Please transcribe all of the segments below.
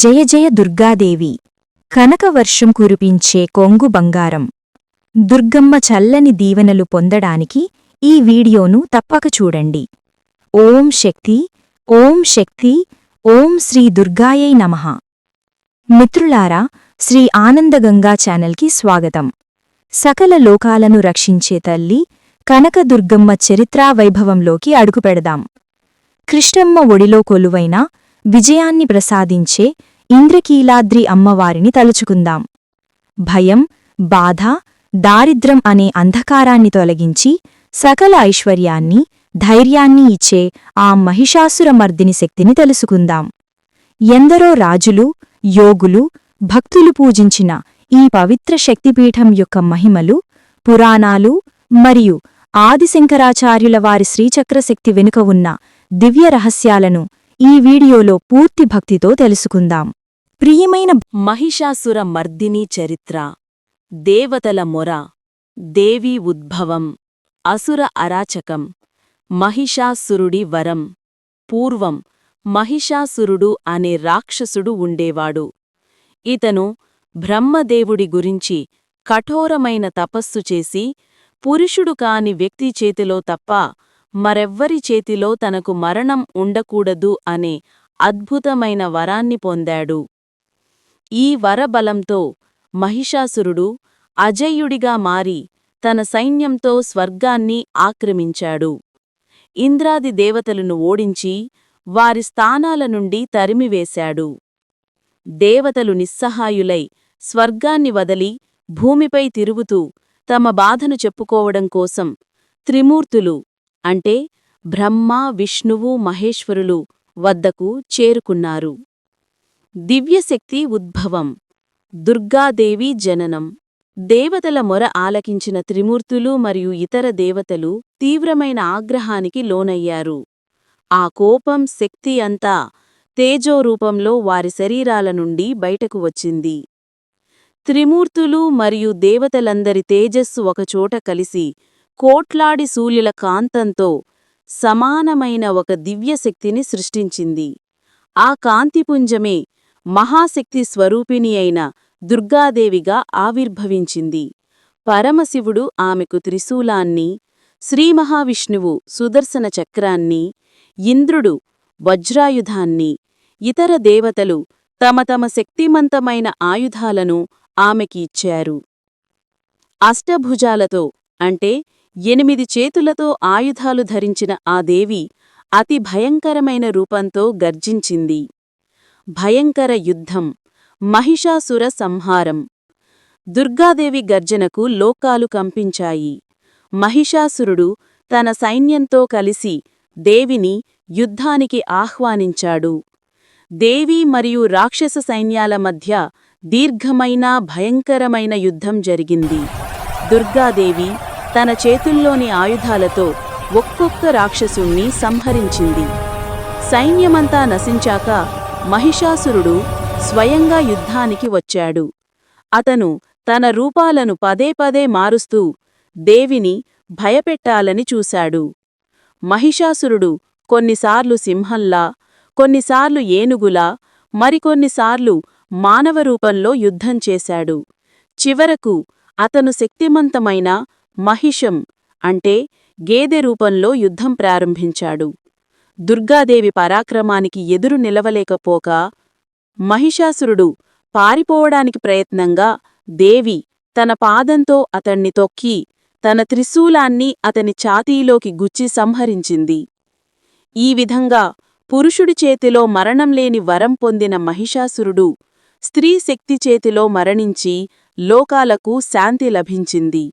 జయ జయ దుర్గాదేవి. కనకవర్షం కురిపించే కొంగు బంగారం. దుర్గమ్మ చల్లని దీవెనలు పొందడానికి ఈ వీడియోను తప్పక చూడండి. ఓం శక్తి ఓం శక్తి ఓం శ్రీ దుర్గాయై నమః. మిత్రులారా శ్రీ ఆనందగంగా ఛానల్కి స్వాగతం. సకల లోకాలను రక్షించే తల్లి కనకదుర్గమ్మ చరిత్రా వైభవంలోకి అడుగుపెడదాం. కృష్ణమ్మ ఒడిలో కొలువైన విజయాన్ని ప్రసాదించే ఇంద్రకీలాద్రి అమ్మవారిని తలుచుకుందాం. భయం బాధ దారిద్రం అనే అంధకారాన్ని తొలగించి సకల ఐశ్వర్యాన్ని ధైర్యాన్ని ఇచ్చే ఆ మహిషాసురమర్దిని శక్తిని తెలుసుకుందాం. ఎందరో రాజులు యోగులు భక్తులు పూజించిన ఈ పవిత్ర శక్తిపీఠం యొక్క మహిమలు పురాణాలు మరియు ఆదిశంకరాచార్యుల వారి శ్రీచక్రశక్తి వెనుక ఉన్న దివ్య రహస్యాలను ఈ వీడియోలో పూర్తి భక్తితో తెలుసుకుందాం. ప్రియమైన మహిషాసుర మర్దినీ చరిత్ర. దేవతల మొర. దేవీ ఉద్భవం. అసుర అరాచకం. మహిషాసురుడి వరం. పూర్వం మహిషాసురుడు అనే రాక్షసుడు ఉండేవాడు. ఇతను బ్రహ్మదేవుడి గురించి కఠోరమైన తపస్సు చేసి పురుషుడు కాని వ్యక్తి చేతిలో తప్ప మరెవ్వరి చేతిలో తనకు మరణం ఉండకూడదు అనే అద్భుతమైన వరాన్ని పొందాడు. ఈ వరబలంతో మహిషాసురుడు అజయుడిగా మారి తన సైన్యంతో స్వర్గాన్ని ఆక్రమించాడు. ఇంద్రాది దేవతలను ఓడించి వారి స్థానాల నుండి తరిమివేశాడు. దేవతలు నిస్సహాయులై స్వర్గాన్ని వదలి భూమిపై తిరుగుతూ తమ బాధను చెప్పుకోవడం కోసం త్రిమూర్తులు అంటే బ్రహ్మ విష్ణువు మహేశ్వరులు వద్దకు చేరుకున్నారు. దివ్యశక్తి ఉద్భవం. దుర్గాదేవి జననం. దేవతల మొర ఆలకించిన త్రిమూర్తులు మరియు ఇతర దేవతలు తీవ్రమైన ఆగ్రహానికి లోనయ్యారు. ఆ కోపం శక్తి అంతా తేజోరూపంలో వారి శరీరాల నుండి బయటకు వచ్చింది. త్రిమూర్తులు మరియు దేవతలందరి తేజస్సు ఒకచోట కలిసి కోట్లాడి సూర్యుల కాంతంతో సమానమైన ఒక దివ్యశక్తిని సృష్టించింది. ఆ కాంతిపుంజమే మహాశక్తి స్వరూపిణి అయిన దుర్గాదేవిగా ఆవిర్భవించింది. పరమశివుడు ఆమెకు త్రిశూలాన్ని శ్రీమహావిష్ణువు సుదర్శన చక్రాన్ని ఇంద్రుడు వజ్రాయుధాన్ని ఇతర దేవతలు తమ తమ శక్తిమంతమైన ఆయుధాలను ఆమెకి ఇచ్చారు. అష్టభుజాలతో అంటే ఎనిమిది చేతులతో ఆయుధాలు ధరించిన ఆ దేవి అతి భయంకరమైన రూపంతో గర్జించింది. భయంకర యుద్ధం మహిషాసుర సంహారం. దుర్గాదేవి గర్జనకు లోకాలు కంపించాయి. మహిషాసురుడు తన సైన్యంతో కలిసి దేవిని యుద్ధానికి ఆహ్వానించాడు. దేవి మరియు రాక్షస సైన్యాల మధ్య దీర్ఘమైన భయంకరమైన యుద్ధం జరిగింది. దుర్గాదేవి తన చేతుల్లోని ఆయుధాలతో ఒక్కొక్క రాక్షసుణ్ణి సంహరించింది. సైన్యమంతా నశించాక మహిషాసురుడు స్వయంగా యుద్ధానికి వచ్చాడు. అతను తన రూపాలను పదే పదే మారుస్తూ దేవిని భయపెట్టాలని చూశాడు. మహిషాసురుడు కొన్నిసార్లు సింహంలా కొన్నిసార్లు ఏనుగులా మరికొన్నిసార్లు మానవ రూపంలో యుద్ధం చేశాడు. చివరకు అతను శక్తిమంతమైన మహిషం అంటే గేదె రూపంలో యుద్ధం ప్రారంభించాడు. దుర్గాదేవి పరాక్రమానికి ఎదురు నిలవలేకపోక మహిషాసురుడు పారిపోవడానికి ప్రయత్నంగా దేవి తన పాదంతో అతణ్ణి తొక్కి తన త్రిశూలాన్ని అతని ఛాతీలోకి గుచ్చి సంహరించింది. ఈ విధంగా పురుషుడి చేతిలో మరణంలేని వరం పొందిన మహిషాసురుడు స్త్రీ శక్తి చేతిలో మరణించి లోకాలకు శాంతి లభించింది.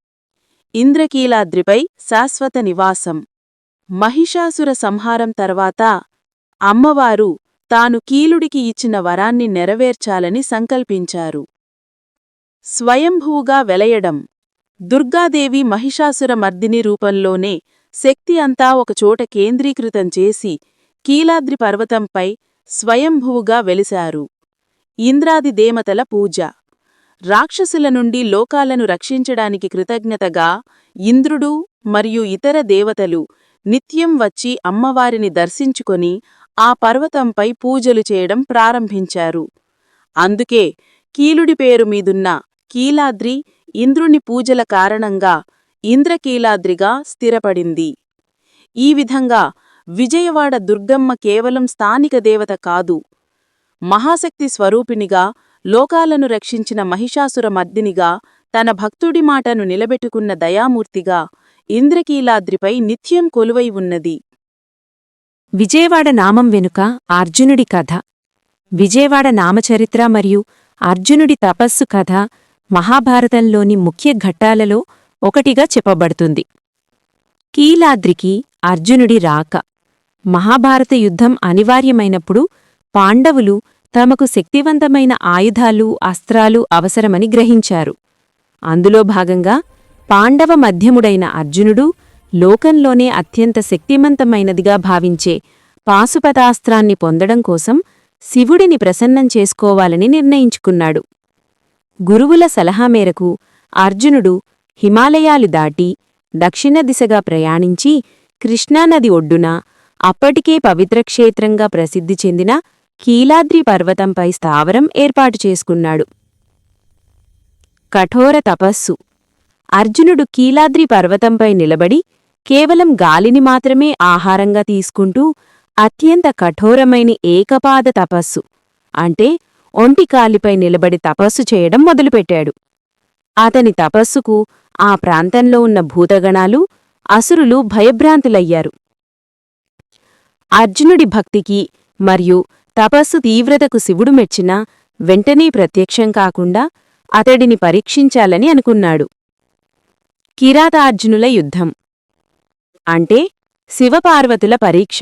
ఇంద్రకీలాద్రిపై శాశ్వత నివాసం. మహిషాసుర సంహారం తర్వాత అమ్మవారు తాను కీలుడికి ఇచ్చిన వరాన్ని నెరవేర్చాలని సంకల్పించారు. స్వయంభూగా వెలయడం. దుర్గాదేవి మహిషాసుర మర్దిని రూపంలోనే శక్తి అంతా ఒకచోట కేంద్రీకృతం చేసి కీలాద్రి పర్వతంపై స్వయంభూగా వెలిశారు. ఇంద్రాది దేమతల పూజ. రాక్షసుల నుండి లోకాలను రక్షించడానికి కృతజ్ఞతగా ఇంద్రుడు మరియు ఇతర దేవతలు నిత్యం వచ్చి అమ్మవారిని దర్శించుకొని ఆ పర్వతంపై పూజలు చేయడం ప్రారంభించారు. అందుకే కీలుడి పేరు మీదున్న కీలాద్రి ఇంద్రుని పూజల కారణంగా ఇంద్రకీలాద్రిగా స్థిరపడింది. ఈ విధంగా విజయవాడ దుర్గమ్మ కేవలం స్థానిక దేవత కాదు మహాశక్తి స్వరూపినిగా లోకాలను రక్షించిన మహిషాసుర మర్దినిగా తన భక్తుడి మాటను నిలబెట్టుకున్న దయామూర్తిగా ఇంద్రకీలాద్రిపై నిత్యం కొలువై ఉన్నది. విజయవాడ నామం వెనుక అర్జునుడి కథ. విజయవాడ నామచరిత్ర మరియు అర్జునుడి తపస్సు కథ మహాభారతంలోని ముఖ్య ఘట్టాలలో ఒకటిగా చెప్పబడుతుంది. కీలాద్రికి అర్జునుడి రాక. మహాభారత యుద్ధం అనివార్యమైనప్పుడు పాండవులు తమకు శక్తివంతమైన ఆయుధాలు అస్త్రాలు అవసరమని గ్రహించారు. అందులో భాగంగా పాండవ మధ్యముడైన అర్జునుడు లోకంలోనే అత్యంత శక్తిమంతమైనదిగా భావించే పాశుపతాస్త్రాన్ని పొందడం కోసం శివుడిని ప్రసన్నం చేసుకోవాలని నిర్ణయించుకున్నాడు. గురువుల సలహా మేరకు అర్జునుడు హిమాలయాలు దాటి దక్షిణ దిశగా ప్రయాణించి కృష్ణానది ఒడ్డున అప్పటికే పవిత్రక్షేత్రంగా ప్రసిద్ధి చెందిన కీలాద్రి పర్వతంపై స్థావరం ఏర్పాటు చేసుకున్నాడు. కఠోర తపస్సు అర్జునుడు కీలాద్రి పర్వతంపై నిలబడి కేవలం గాలిని మాత్రమే ఆహారంగా తీసుకుంటూ అత్యంత కఠోరమైన ఏకపాద తపస్సు అంటే ఒంటి కాలిపై నిలబడి తపస్సు చేయడం మొదలుపెట్టాడు. అతని తపస్సుకు ఆ ప్రాంతంలో ఉన్న భూతగణాలు అసురులు భయభ్రాంతులయ్యారు. అర్జునుడి భక్తికి మరియు తపస్సు తీవ్రతకు శివుడు మెచ్చినా వెంటనే ప్రత్యక్షం కాకుండా అతడిని పరీక్షించాలని అనుకున్నాడు. కిరాతార్జునుల యుద్ధం. అంటే శివపార్వతుల పరీక్ష.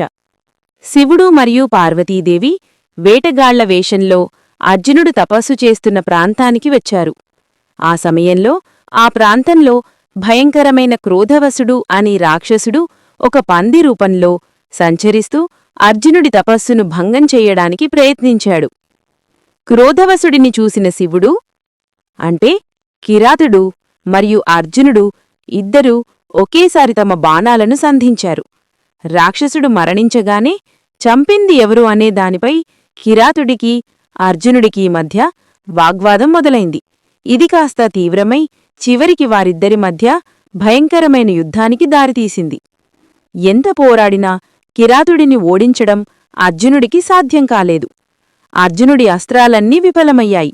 శివుడు మరియు పార్వతీదేవి వేటగాళ్ళ వేషంలో అర్జునుడు తపస్సు చేస్తున్న ప్రాంతానికి వచ్చారు. ఆ సమయంలో ఆ ప్రాంతంలో భయంకరమైన క్రోధవసుడు అని రాక్షసుడు ఒక పంది రూపంలో సంచరిస్తూ అర్జునుడి తపస్సును భంగం చెయ్యడానికి ప్రయత్నించాడు. క్రోధవసుడిని చూసిన శివుడు అంటే కిరాతుడు మరియు అర్జునుడు ఇద్దరూ ఒకేసారి తమ బాణాలను సంధించారు. రాక్షసుడు మరణించగానే చంపింది ఎవరు అనే దానిపై కిరాతుడికి అర్జునుడికి మధ్య వాగ్వాదం మొదలైంది. ఇది కాస్త తీవ్రమై చివరికి వారిద్దరి మధ్య భయంకరమైన యుద్ధానికి దారితీసింది. ఎంత పోరాడినా కిరాతుడిని ఓడించడం అర్జునుడికి సాధ్యం కాలేదు. అర్జునుడి అస్త్రాలన్నీ విఫలమయ్యాయి.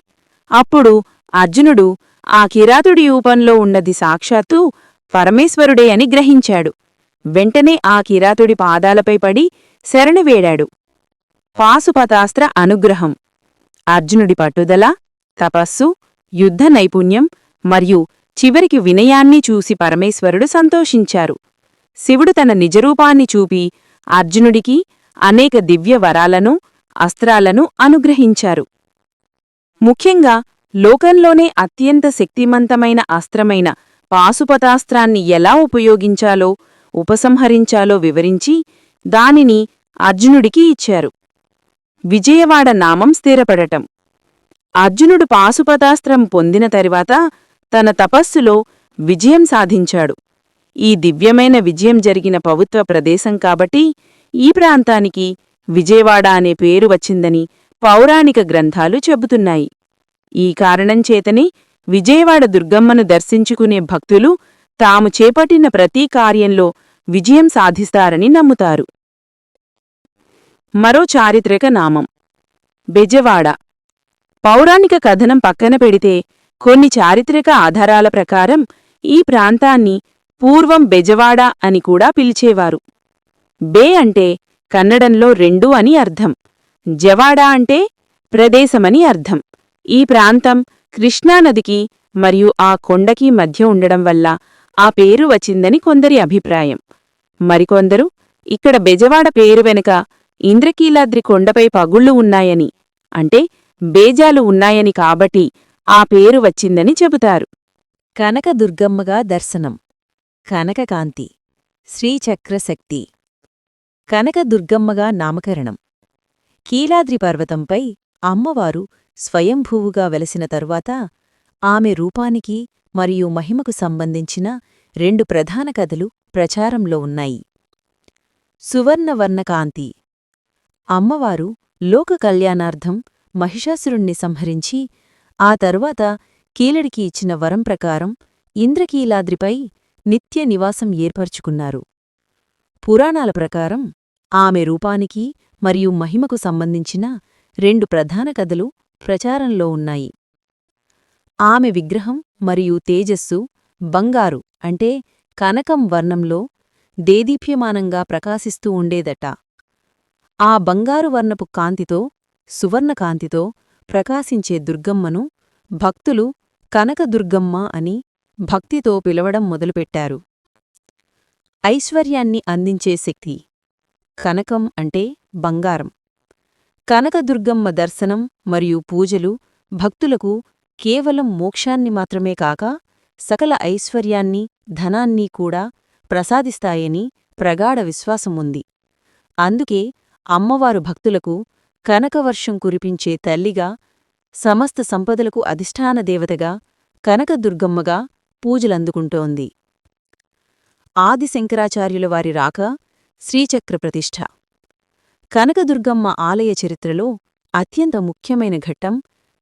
అప్పుడు అర్జునుడు ఆ కిరాతుడి రూపంలో ఉన్నది సాక్షాత్తు పరమేశ్వరుడే అని గ్రహించాడు. వెంటనే ఆ కిరాతుడి పాదాలపై పడి శరణివేడాడు పాశుపతాస్త్ర అనుగ్రహం. అర్జునుడి పట్టుదల తపస్సు యుద్ధ నైపుణ్యం మరియు చివరికి వినయాన్ని చూసి పరమేశ్వరుడు సంతోషించారు. శివుడు తన నిజరూపాన్ని చూపి అర్జునుడికి అనేక దివ్య వరాలను అస్త్రాలను అనుగ్రహించారు. ముఖ్యంగా లోకంలోనే అత్యంత శక్తిమంతమైన అస్త్రమైన పాశుపతాస్త్రాన్ని ఎలా ఉపయోగించాలో ఉపసంహరించాలో వివరించి దానిని అర్జునుడికి ఇచ్చారు. విజయవాడ నామం స్థిరపడటం. అర్జునుడు పాశుపతాస్త్రం పొందిన తరువాత తన తపస్సులో విజయం సాధించాడు. ఈ దివ్యమైన విజయం జరిగిన పవిత్ర ప్రదేశం కాబట్టి ఈ ప్రాంతానికి విజయవాడ అనే పేరు వచ్చిందని పౌరాణిక గ్రంథాలు చెబుతున్నాయి. ఈ కారణం చేతనే విజయవాడ దుర్గమ్మను దర్శించుకునే భక్తులు తాము చేపట్టిన ప్రతి కార్యంలో విజయం సాధిస్తారని నమ్ముతారు. మరో చారిత్రక నామం. బెజవాడ. పౌరాణిక కథనం పక్కన పెడితే కొన్ని చారిత్రక ఆధారాల ప్రకారం ఈ ప్రాంతాన్ని పూర్వం బెజవాడ అని కూడా పిలిచేవారు. బే అంటే కన్నడంలో రెండు అని అర్థం. జవాడా అంటే ప్రదేశమని అర్థం. ఈ ప్రాంతం కృష్ణానదికి మరియు ఆ కొండకి మధ్య ఉండడం వల్ల ఆ పేరు వచ్చిందని కొందరి అభిప్రాయం. మరికొందరు ఇక్కడ బెజవాడ పేరు వెనుక ఇంద్రకీలాద్రి కొండపై పగుళ్ళు ఉన్నాయని అంటే బేజాలు ఉన్నాయని కాబట్టి ఆ పేరు వచ్చిందని చెబుతారు. కనకదుర్గమ్మగా దర్శనం. కనకకాంతి. శ్రీచక్రశక్తి. కనకదుర్గమ్మగా నామకరణం. కీలాద్రి పర్వతంపై అమ్మవారు స్వయంభూవుగా వెలసిన తరువాత ఆమె రూపానికి మరియు మహిమకు సంబంధించిన రెండు ప్రధాన కథలు ప్రచారంలో ఉన్నాయి. సువర్ణవర్ణకాంతి. అమ్మవారు లోక కళ్యాణార్థం మహిషాసురుణ్ణి సంహరించి ఆ తరువాత కీలడికి ఇచ్చిన వరం ప్రకారం ఇంద్రకీలాద్రిపై నిత్య నివాసం ఏర్పరుచుకున్నారు. పురాణాల ప్రకారం ఆమె రూపానికి మరియు మహిమకు సంబంధించిన రెండు ప్రధాన కథలు ప్రచారంలో ఉన్నాయి. ఆమె విగ్రహం మరియు తేజస్సు బంగారు అంటే కనకం వర్ణంలో దేదీప్యమానంగా ప్రకాశిస్తూ ఉండేదట. ఆ బంగారు వర్ణపు కాంతితో సువర్ణకాంతితో ప్రకాశించే దుర్గమ్మను భక్తులు కనకదుర్గమ్మ అని భక్తితో పిలవడం మొదలుపెట్టారు. ఐశ్వర్యాన్ని అందించే శక్తి కనకం అంటే బంగారం. కనకదుర్గమ్మ దర్శనం మరియు పూజలు భక్తులకు కేవలం మోక్షాన్ని మాత్రమే కాక సకల ఐశ్వర్యాన్ని ధనాన్ని కూడా ప్రసాదిస్తాయని ప్రగాఢ విశ్వాసం ఉంది అందుకే అమ్మవారు భక్తులకు కనకవర్షం కురిపించే తల్లిగా సమస్త సంపదలకు అధిష్టాన దేవతగా కనకదుర్గమ్మగా పూజలందుకుంటోంది. ఆది శంకరాచార్యుల వారి రాక శ్రీచక్ర ప్రతిష్ఠ. కనకదుర్గమ్మ ఆలయ చరిత్రలో అత్యంత ముఖ్యమైన ఘట్టం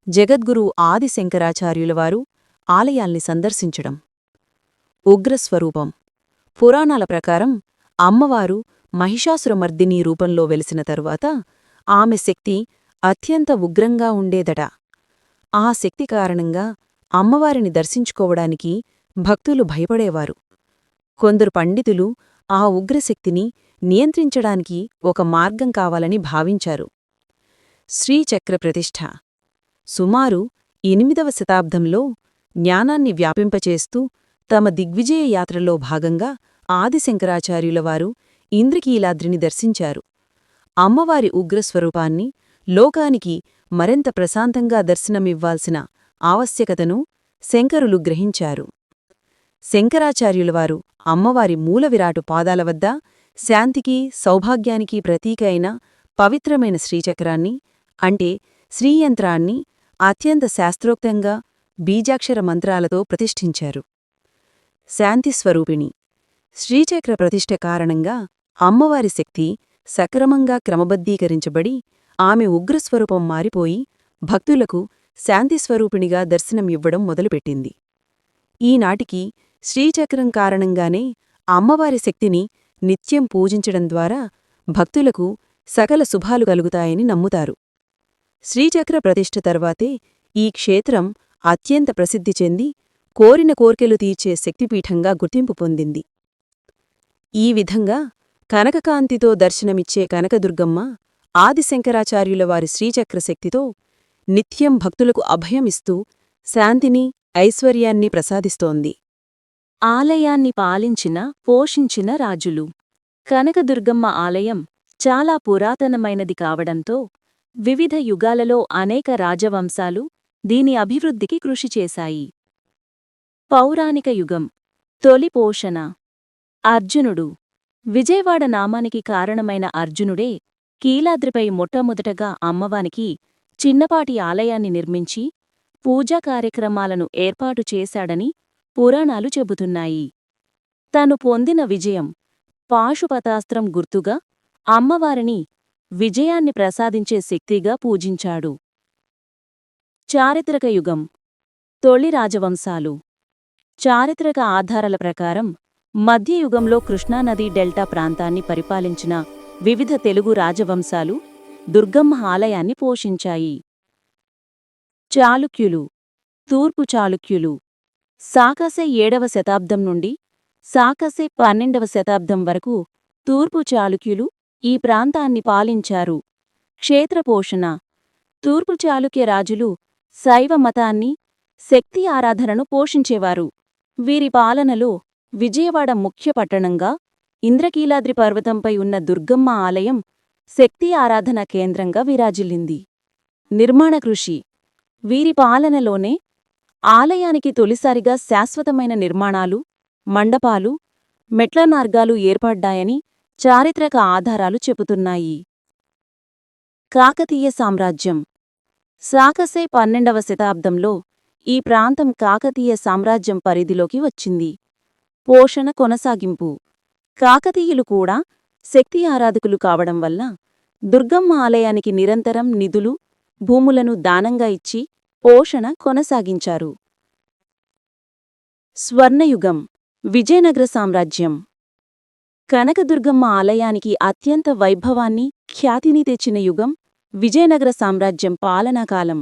జగద్గురు ఆదిశంకరాచార్యులవారు ఆలయాల్ని సందర్శించడం. ఉగ్రస్వరూపం. పురాణాల ప్రకారం అమ్మవారు మహిషాసురమర్దిని రూపంలో వెలిసిన తరువాత ఆమె శక్తి అత్యంత ఉగ్రంగా ఉండేదట. ఆ శక్తి కారణంగా అమ్మవారిని దర్శించుకోవడానికి భక్తులు భయపడేవారు. కొందరు పండితులు ఆ ఉగ్రశక్తిని నియంత్రించడానికి ఒక మార్గం కావాలని భావించారు. శ్రీచక్ర ప్రతిష్ఠ. సుమారు ఎనిమిదవ శతాబ్దంలో జ్ఞానాన్ని వ్యాపింపచేస్తూ తమ దిగ్విజయ యాత్రలో భాగంగా ఆదిశంకరాచార్యులవారు ఇంద్రకీలాద్రిని దర్శించారు. అమ్మవారి ఉగ్రస్వరూపాన్ని లోకానికి మరింత ప్రశాంతంగా దర్శనమివ్వాల్సిన ఆవశ్యకతను శంకరులు గ్రహించారు. శంకరాచార్యులవారు అమ్మవారి మూలవిరాటు పాదాల వద్ద శాంతికి సౌభాగ్యానికి ప్రతీక అయిన పవిత్రమైన శ్రీచక్రాన్ని అంటే శ్రీయంత్రాన్ని అత్యంత శాస్త్రోక్తంగా బీజాక్షర మంత్రాలతో ప్రతిష్ఠించారు. శాంతిస్వరూపిణి శ్రీచక్ర ప్రతిష్ఠ కారణంగా అమ్మవారి శక్తి సక్రమంగా క్రమబద్ధీకరించబడి ఆమె ఉగ్రస్వరూపం మారిపోయి భక్తులకు శాంతిస్వరూపిణిగా దర్శనం ఇవ్వడం మొదలుపెట్టింది. ఈనాటికి శ్రీచక్రం కారణంగానే అమ్మవారి శక్తిని నిత్యం పూజించడం ద్వారా భక్తులకు సకల శుభాలు కలుగుతాయని నమ్ముతారు. శ్రీచక్ర ప్రతిష్ఠ తర్వాతే ఈ క్షేత్రం అత్యంత ప్రసిద్ధి చెంది కోరిన కోర్కెలు తీర్చే శక్తిపీఠంగా గుర్తింపు పొందింది. ఈ విధంగా కనకకాంతితో దర్శనమిచ్చే కనకదుర్గమ్మ ఆదిశంకరాచార్యుల వారి శ్రీచక్ర శక్తితో నిత్యం భక్తులకు అభయమిస్తూ శాంతిని ఐశ్వర్యాన్ని ప్రసాదిస్తోంది. ఆలయాన్ని పాలించిన పోషించిన రాజులు. కనకదుర్గమ్మ ఆలయం చాలా పురాతనమైనది కావడంతో వివిధ యుగాలలో అనేక రాజవంశాలు దీని అభివృద్ధికి కృషి చేశాయి. పౌరాణిక యుగం తొలి పోషణ. అర్జునుడు విజయవాడ నామానికి కారణమైన అర్జునుడే కీలాద్రిపై మొట్టమొదటగా అమ్మవానికి చిన్నపాటి ఆలయాన్ని నిర్మించి పూజా కార్యక్రమాలను ఏర్పాటు చేశాడని పురాణాలు చెబుతున్నాయి. తను పొందిన విజయం పాశుపతాస్త్రం గుర్తుగా అమ్మవారిని విజయాన్ని ప్రసాదించే శక్తిగా పూజించాడు. చారిత్రక యుగం తొలి రాజవంశాలు. చారిత్రక ఆధారాల ప్రకారం మధ్యయుగంలో కృష్ణానదీ డెల్టా ప్రాంతాన్ని పరిపాలించిన వివిధ తెలుగు రాజవంశాలు దుర్గమ్మ ఆలయాన్ని పోషించాయి. చాళుక్యులు తూర్పు చాళుక్యులు సాకసే ఏడవ శతాబ్దం నుండి సాకసే పన్నెండవ శతాబ్దం వరకు తూర్పు చాళుక్యులు ఈ ప్రాంతాన్ని పాలించారు. క్షేత్రపోషణ. తూర్పు చాళుక్య రాజులు శైవ మతాన్ని శక్తి ఆరాధనను పోషించేవారు. వీరి పాలనలో విజయవాడ ముఖ్య పట్టణంగా ఇంద్రకీలాద్రి పర్వతంపై ఉన్న దుర్గమ్మ ఆలయం శక్తి ఆరాధన కేంద్రంగా విరాజిల్లింది. నిర్మాణ కృషి. వీరి పాలనలోనే ఆలయానికి తొలిసారిగా శాశ్వతమైన నిర్మాణాలు మండపాలు మెట్ల మార్గాలు ఏర్పడ్డాయని చారిత్రక ఆధారాలు చెబుతున్నాయి. కాకతీయ సామ్రాజ్యం. సాకసే పన్నెండవ శతాబ్దంలో ఈ ప్రాంతం కాకతీయ సామ్రాజ్యం పరిధిలోకి వచ్చింది. పోషణ కొనసాగింపు. కాకతీయులు కూడా శక్తి ఆరాధకులు కావడం వల్ల దుర్గమ్మ ఆలయానికి నిరంతరం నిధులు భూములను దానంగా ఇచ్చి పోషణ కొనసాగించారు. స్వర్ణయుగం విజయనగర సామ్రాజ్యం. కనకదుర్గమ్మ ఆలయానికి అత్యంత వైభవాన్ని ఖ్యాతిని తెచ్చిన యుగం విజయనగర సామ్రాజ్యం పాలనాకాలం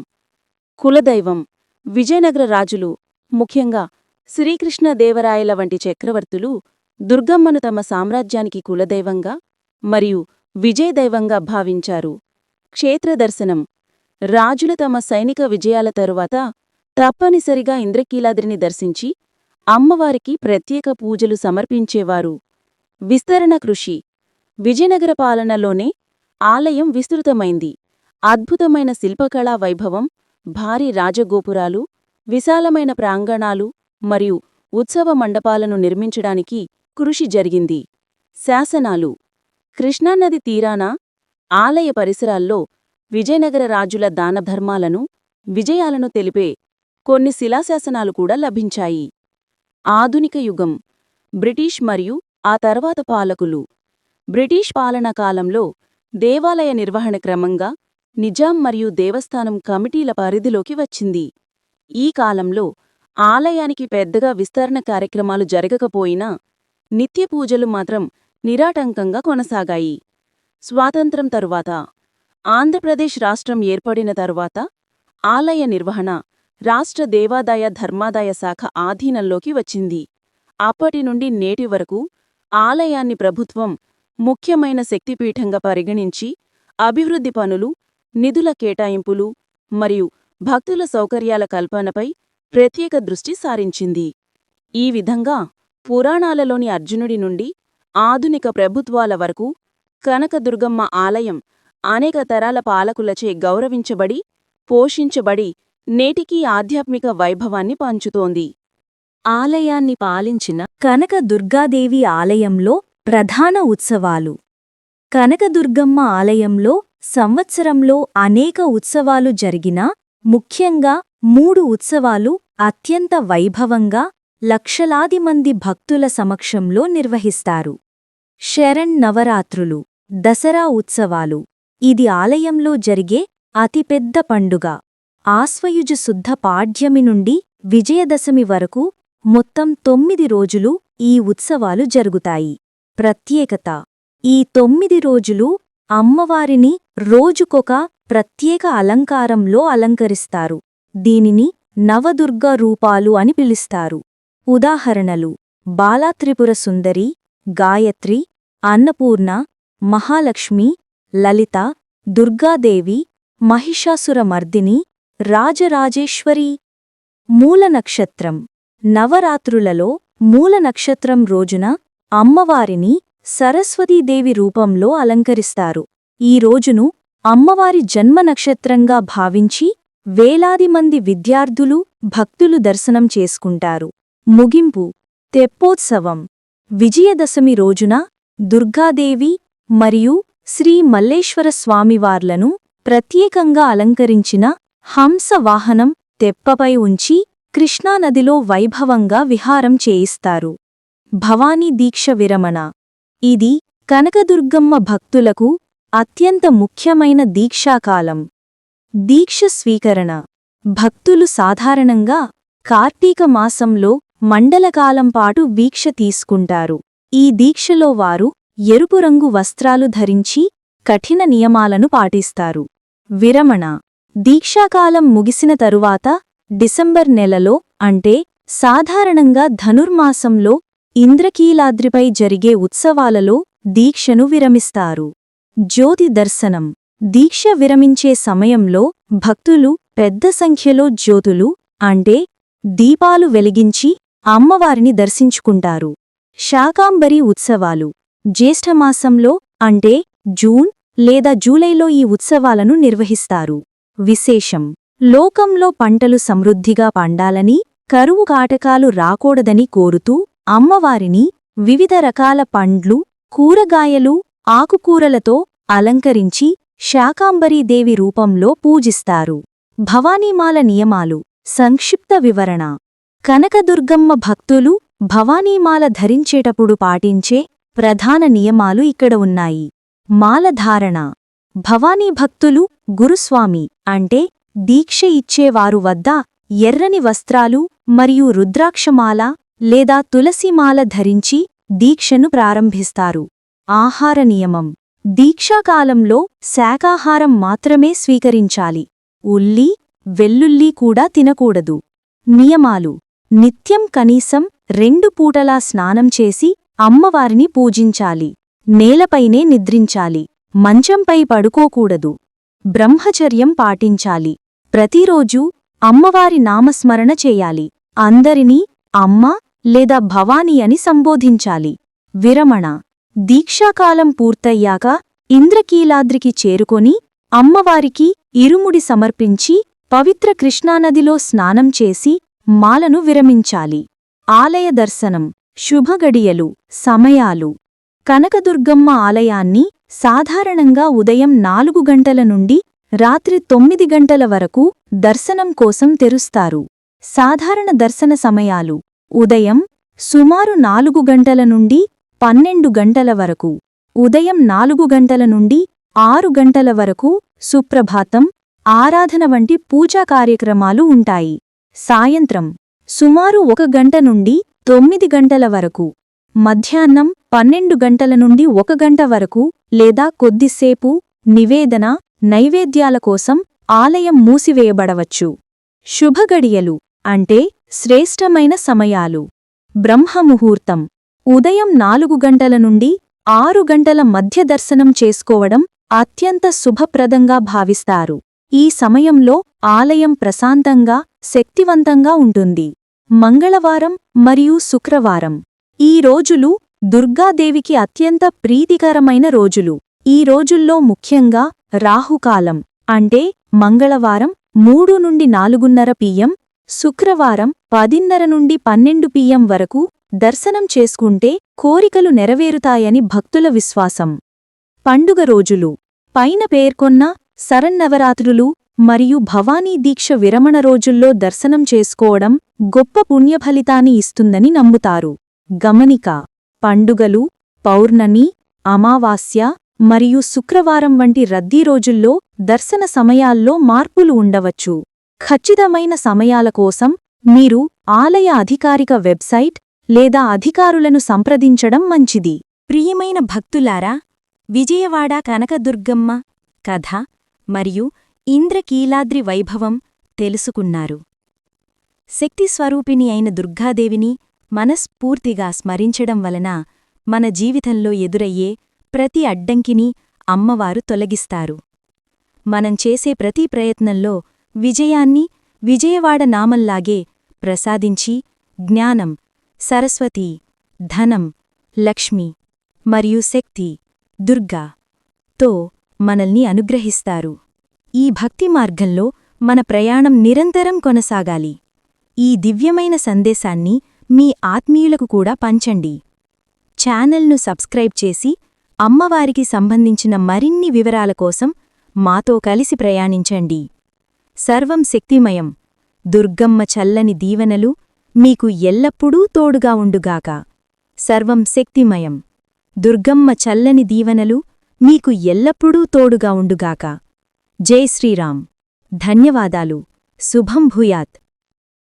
కులదైవం విజయనగర రాజులు ముఖ్యంగా శ్రీకృష్ణదేవరాయల వంటి చక్రవర్తులు దుర్గమ్మను తమ సామ్రాజ్యానికి కులదైవంగా మరియు విజయదైవంగా భావించారు. క్షేత్రదర్శనం రాజులు తమ సైనిక విజయాల తరువాత తప్పనిసరిగా ఇంద్రకీలాద్రిని దర్శించి అమ్మవారికి ప్రత్యేక పూజలు సమర్పించేవారు. విస్తరణ కృషి. విజయనగర పాలనలోనే ఆలయం విస్తృతమైంది. అద్భుతమైన శిల్పకళా వైభవం భారీ రాజగోపురాలు విశాలమైన ప్రాంగణాలు మరియు ఉత్సవ మండపాలను నిర్మించడానికి కృషి జరిగింది. శాసనాలు. కృష్ణానది తీరాన ఆలయ పరిసరాల్లో విజయనగర రాజుల దానధర్మాలను విజయాలను తెలిపే కొన్ని శిలాశాసనాలు కూడా లభించాయి. ఆధునిక యుగం బ్రిటిష్ మరియు ఆ తర్వాత పాలకులు. బ్రిటిష్ పాలనా కాలంలో దేవాలయ నిర్వహణ క్రమంగా నిజాం మరియు దేవస్థానం కమిటీల పరిధిలోకి వచ్చింది. ఈ కాలంలో ఆలయానికి పెద్దగా విస్తరణ కార్యక్రమాలు జరగకపోయినా నిత్య పూజలు మాత్రం నిరాటంకంగా కొనసాగాయి. స్వాతంత్రం తరువాత ఆంధ్రప్రదేశ్ రాష్ట్రం ఏర్పడిన తరువాత ఆలయ నిర్వహణ రాష్ట్ర దేవాదాయ ధర్మాదాయ శాఖ ఆధీనంలోకి వచ్చింది. అప్పటి నుండి నేటి వరకు ఆలయాన్ని ప్రభుత్వం ముఖ్యమైన శక్తిపీఠంగా పరిగణించి అభివృద్ధి పనులు నిధుల కేటాయింపులు మరియు భక్తుల సౌకర్యాల కల్పనపై ప్రత్యేక దృష్టి సారించింది. ఈ విధంగా పురాణాలలోని అర్జునుడి నుండి ఆధునిక ప్రభుత్వాల వరకు కనకదుర్గమ్మ ఆలయం అనేక తరాల పాలకులచే గౌరవించబడి పోషించబడి నేటికీ ఆధ్యాత్మిక వైభవాన్ని పంచుతోంది. ఆలయాన్ని పాలించిన కనక దుర్గాదేవి ఆలయంలో ప్రధాన ఉత్సవాలు. కనకదుర్గమ్మ ఆలయంలో సంవత్సరంలో అనేక ఉత్సవాలు జరిగినా ముఖ్యంగా మూడు ఉత్సవాలు అత్యంత వైభవంగా లక్షలాది మంది భక్తుల సమక్షంలో నిర్వహిస్తారు. శరణ్ నవరాత్రులు దసరా ఉత్సవాలు ఇది ఆలయంలో జరిగే అతిపెద్ద పండుగ. ఆశ్వయుజ శుద్ధ పాడ్యమి నుండి విజయదశమి వరకు మొత్తం తొమ్మిది రోజులు ఈ ఉత్సవాలు జరుగుతాయి. ప్రత్యేకత. ఈ తొమ్మిది రోజులు అమ్మవారిని రోజుకొక ప్రత్యేక అలంకారంలో అలంకరిస్తారు. దీనిని నవదుర్గ రూపాలు అని పిలుస్తారు. ఉదాహరణలు. బాలాత్రిపుర సుందరి గాయత్రి అన్నపూర్ణ మహాలక్ష్మి లలిత దుర్గాదేవి మహిషాసురమర్దిని రాజరాజేశ్వరి. మూల నక్షత్రం నవరాత్రులలో మూల నక్షత్రం రోజున అమ్మవారిని సరస్వతీదేవి రూపంలో అలంకరిస్తారు. ఈ రోజును అమ్మవారి జన్మ నక్షత్రంగా భావించి వేలాది మంది విద్యార్థులు భక్తులు దర్శనం చేసుకుంటారు. ముగింపు. తెప్పోత్సవం. విజయదశమి రోజున దుర్గాదేవి మరియు శ్రీ మల్లేశ్వర స్వామివార్లను ప్రత్యేకంగా అలంకరించిన హంస వాహనం తెప్పపై ఉంచి కృష్ణానదిలో వైభవంగా విహారం చేయిస్తారు. భవానీ దీక్ష విరమణ. ఇది కనకదుర్గమ్మ భక్తులకు అత్యంత ముఖ్యమైన దీక్షాకాలం. దీక్ష స్వీకరణ. భక్తులు సాధారణంగా కార్తీక మాసంలో మండలకాలం పాటు వీక్ష తీసుకుంటారు. ఈ దీక్షలో వారు ఎరుపు రంగు వస్త్రాలు ధరించి కఠిన నియమాలను పాటిస్తారు. విరమణ. దీక్షాకాలం ముగిసిన తరువాత డిసెంబర్ నెలలో అంటే సాధారణంగా ధనుర్మాసంలో ఇంద్రకీలాద్రిపై జరిగే ఉత్సవాలలో దీక్షను విరమిస్తారు. జ్యోతి దర్శనం. దీక్ష విరమించే సమయంలో భక్తులు పెద్ద సంఖ్యలో జ్యోతులు అంటే దీపాలు వెలిగించి అమ్మవారిని దర్శించుకుంటారు. శాకాంబరి ఉత్సవాలు. జ్యేష్ఠమాసంలో అంటే జూన్ లేదా జూలైలో ఈ ఉత్సవాలను నిర్వహిస్తారు. విశేషం. లోకంలో పంటలు సమృద్ధిగా పండాలని కరువు కాటకాలు రాకూడదని కోరుతూ అమ్మవారిని వివిధ రకాల పండ్లు కూరగాయలు ఆకుకూరలతో అలంకరించి శాకాంబరీదేవి రూపంలో పూజిస్తారు. భవానీమాల నియమాలు. సంక్షిప్త వివరణ. కనకదుర్గమ్మ భక్తులు భవానీమాల ధరించేటప్పుడు పాటించే ప్రధాన నియమాలు ఇక్కడ ఉన్నాయి. మాలధారణ. భవానీ భక్తులు గురుస్వామి అంటే దీక్ష ఇచ్చేవారు వద్ద ఎర్రని వస్త్రాలు మరియు రుద్రాక్షమాల లేదా తులసిమాల ధరించి దీక్షను ప్రారంభిస్తారు. ఆహార నియమం. దీక్షాకాలంలో శాకాహారం మాత్రమే స్వీకరించాలి. ఉల్లి వెల్లుల్లి కూడా తినకూడదు. నియమాలు. నిత్యం కనీసం రెండు పూటలా స్నానం చేసి అమ్మవారిని పూజించాలి. నేలపైనే నిద్రించాలి. మంచంపై పడుకోకూడదు. బ్రహ్మచర్యం పాటించాలి. ప్రతిరోజూ అమ్మవారి నామస్మరణ చేయాలి. అందరినీ అమ్మ లేదా భవాని అని సంబోధించాలి. విరమణ. దీక్షాకాలం పూర్తయ్యాక ఇంద్రకీలాద్రికి చేరుకొని అమ్మవారికి ఇరుముడి సమర్పించి పవిత్ర కృష్ణానదిలో స్నానం చేసి మాలను విరమించాలి. ఆలయ దర్శనం. శుభగడియలు సమయాలు. కనకదుర్గమ్మ ఆలయాన్ని సాధారణంగా ఉదయం నాలుగు గంటల నుండి రాత్రి తొమ్మిది గంటల వరకు దర్శనం కోసం తెరుస్తారు. సాధారణ దర్శన సమయాలు. ఉదయం సుమారు నాలుగు గంటల నుండి పన్నెండు గంటల వరకు. ఉదయం నాలుగు గంటల నుండి ఆరు గంటల వరకు సుప్రభాతం ఆరాధన వంటి పూజా కార్యక్రమాలు ఉంటాయి. సాయంత్రం సుమారు ఒక గంట నుండి తొమ్మిది గంటల వరకు. మధ్యాహ్నం పన్నెండు గంటల నుండి ఒక గంట వరకు లేదా కొద్దిసేపు నివేదన నైవేద్యాల కోసం ఆలయం మూసివేయబడవచ్చు. శుభగడియలు అంటే శ్రేష్టమైన సమయాలు. బ్రహ్మముహూర్తం. ఉదయం నాలుగు గంటల నుండి ఆరు గంటల మధ్య దర్శనం చేసుకోవడం అత్యంత శుభప్రదంగా భావిస్తారు. ఈ సమయంలో ఆలయం ప్రశాంతంగా శక్తివంతంగా ఉంటుంది. మంగళవారం మరియు శుక్రవారం. ఈ రోజులు దుర్గాదేవికి అత్యంత ప్రీతికరమైన రోజులు. ఈ రోజుల్లో ముఖ్యంగా రాహుకాలం అంటే మంగళవారం మూడు నుండి నాలుగున్నర పిఎం శుక్రవారం పదిన్నర నుండి పన్నెండు పిఎం వరకు దర్శనం చేసుకుంటే కోరికలు నెరవేరుతాయని భక్తుల విశ్వాసం. పండుగ రోజులు. పైన పేర్కొన్న శరన్నవరాత్రులు మరియు భవానీ దీక్ష విరమణ రోజుల్లో దర్శనం చేసుకోవడం గొప్ప పుణ్యఫలితాన్ని ఇస్తుందని నమ్ముతారు. గమనిక పండుగలు పౌర్ణమి అమావాస్య మరియు శుక్రవారం వంటి రద్దీ రోజుల్లో దర్శన సమయాల్లో మార్పులు ఉండవచ్చు. ఖచ్చితమైన సమయాల కోసం మీరు ఆలయ అధికారిక వెబ్సైట్ లేదా అధికారులను సంప్రదించడం మంచిది. ప్రియమైన భక్తులారా విజయవాడ కనకదుర్గమ్మ కథ మరియు ఇంద్రకీలాద్రి వైభవం తెలుసుకున్నారు. శక్తిస్వరూపిణి అయిన దుర్గాదేవిని మనస్ఫూర్తిగా స్మరించడం వలన మన జీవితంలో ఎదురయ్యే ప్రతి అడ్డంకిని అమ్మవారు తొలగిస్తారు. మనం చేసే ప్రతి ప్రయత్నంలో విజయాన్ని విజయవాడ నామల్లాగే ప్రసాదించి జ్ఞానం సరస్వతి ధనం లక్ష్మి మరియు శక్తి దుర్గా తో మనల్ని అనుగ్రహిస్తారు. ఈ భక్తి మార్గంలో మన ప్రయాణం నిరంతరం కొనసాగాలి. ఈ దివ్యమైన సందేశాన్ని మీ ఆత్మీయులకు కూడా పంచండి. ఛానల్ను సబ్స్క్రైబ్ చేసి అమ్మవారికి సంబంధించిన మరిన్ని వివరాల కోసం మాతో కలిసి ప్రయాణించండి. సర్వం శక్తిమయం. దుర్గమ్మ చల్లని దీవెనలు మీకు ఎల్లప్పుడూ తోడుగా ఉండుగాక. సర్వం శక్తిమయం. దుర్గమ్మ చల్లని దీవెనలు మీకు ఎల్లప్పుడూ తోడుగా ఉండుగాక. జై శ్రీరామ్. ధన్యవాదాలు. శుభం భూయాత్.